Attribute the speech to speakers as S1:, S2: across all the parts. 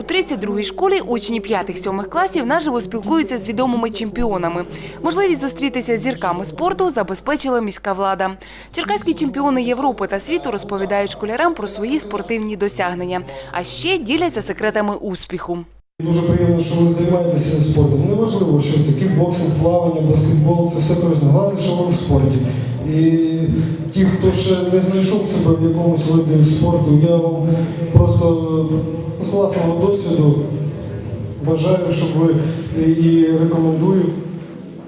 S1: У 32-й школі учні 5-7 класів наживо спілкуються з відомими чемпіонами. Можливість зустрітися з зірками спорту забезпечила міська влада. Черкаські чемпіони Європи та світу розповідають школярам про свої спортивні досягнення, а ще діляться секретами успіху.
S2: Дуже приємно, що ви займаєтеся спортом. Неважливо, що це кікбоксинг, плавання, баскетбол, це все корисно. Головне, що ви в спорті. Хто ще не знайшов себе в якомусь виді спорту, я вам просто з власного досвіду бажаю, щоб ви і рекомендую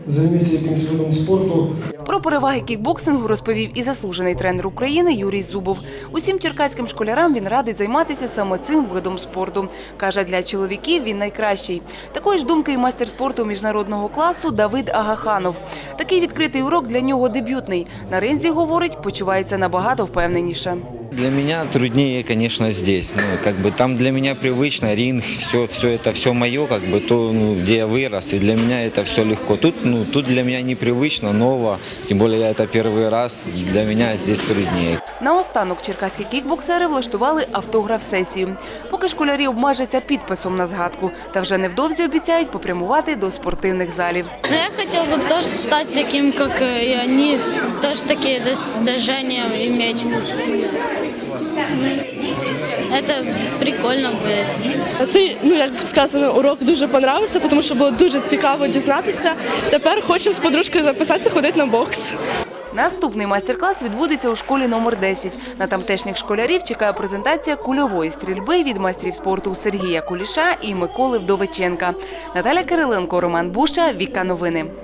S2: займіться якимось видом спорту.
S1: Про переваги кікбоксингу розповів і заслужений тренер України Юрій Зубов. Усім черкаським школярам він радить займатися саме цим видом спорту. Каже, для чоловіків він найкращий. Такої ж думки і майстер спорту міжнародного класу Давид Агаханов. Такий відкритий урок для нього дебютний. На ринзі, говорить, почувається набагато впевненіше.
S3: Для меня труднее, конечно, здесь. Ну, как бы там для меня привычно, ринг, все, все это все мое, как бы то, ну, где я вырос, и для меня это все легко. Тут, ну, тут для меня непривычно, ново, тем более я это первый раз, для меня здесь труднее.
S1: Наостанок черкаські кікбоксери влаштували автограф-сесію. Поки школярі обмежаться підписом на згадку, та вже невдовзі обіцяють попрямувати до спортивних залів.
S4: Но я хотел бы тоже стать таким, как э, и они, тоже такие достижения иметь. Это прикольно будет.
S5: Цей, ну як сказано, урок дуже понравився, тому що було дуже цікаво дізнатися. Тепер хочемо з подружкою записатися ходити на бокс.
S1: Наступний майстер-клас відбудеться у школі номер 10. На тамтешніх школярів чекає презентація кульової стрільби від майстрів спорту Сергія Куліша і Миколи Вдовиченка. Наталя Кириленко, Роман Буша, Віка Новини.